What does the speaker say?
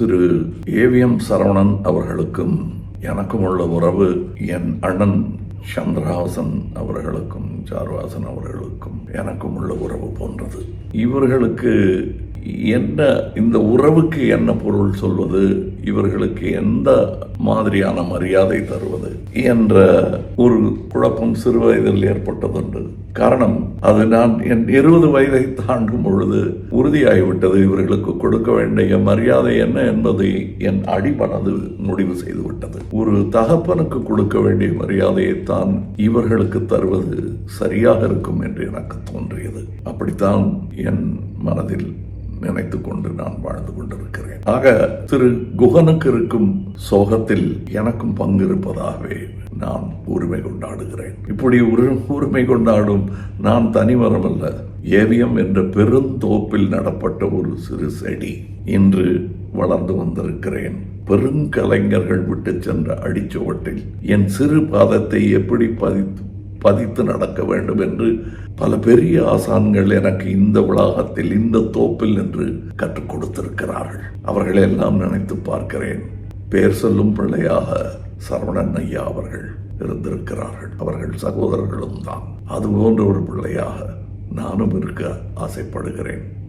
திரு AVM Saravanan அவர்களுக்கும் எனக்கும் உள்ள உறவு என் அண்ணன் சந்திரஹாசன் அவர்களுக்கும் சாருவாசன் அவர்களுக்கும் எனக்கும் உள்ள உறவு போன்றது. இவர்களுக்கு என்ன இந்த உறவுக்கு என்ன பொருள் சொல்வது? இவர்களுக்கு எந்த மாதிரியான மரியாதை தருவது? என்ற ஒரு குழப்பம் சிறு வயதில் ஏற்பட்டதுண்டு. காரணம் அது நான் என் இருபது வயதை தாண்டும் பொழுது உறுதியாகிவிட்டது. இவர்களுக்கு கொடுக்க வேண்டிய மரியாதை என்ன என்பதை என் அடிமனது முடிவு செய்துவிட்டது. ஒரு தகப்பனுக்கு கொடுக்க வேண்டிய மரியாதையை தான் இவர்களுக்கு தருவது சரியாக இருக்கும் என்று எனக்கு தோன்றியது. அப்படித்தான் என் மனதில் நினைத்து கொண்டு நான் வாழ்ந்து கொண்டிருக்கிறேன். ஆக திரு குகனுக்கு இருக்கும் சோகத்தில் எனக்கும் பங்கு இருப்பதாகவே நான் உரிமை கொண்டாடுகிறேன். இப்படி ஒரு உரிமை கொண்டாடும் நான் தனிவரமல்ல அல்ல ஏவியம் என்ற பெருந்தோப்பில் நடப்பட்ட ஒரு சிறு செடி இன்று வளர்ந்து வந்திருக்கிறேன். பெருங்கலைஞர்கள் விட்டு சென்ற அடிச்சுவட்டில் என் சிறு பாதத்தை எப்படி பதித்து பதித்து நடக்க வேண்டும் என்று பல பெரிய ஆசான்கள் எனக்கு இந்த உலகத்தில் இந்த தோப்பில் என்று கற்றுக் கொடுத்திருக்கிறார்கள். அவர்களை எல்லாம் நினைத்து பார்க்கிறேன். பேர் சொல்லும் பிள்ளையாக சரவணன் ஐயா அவர்கள் இருந்திருக்கிறார்கள். அவர்கள் சகோதரர்களும் தான். அது போன்ற ஒரு பிள்ளையாக நானும் இருக்க ஆசைப்படுகிறேன்.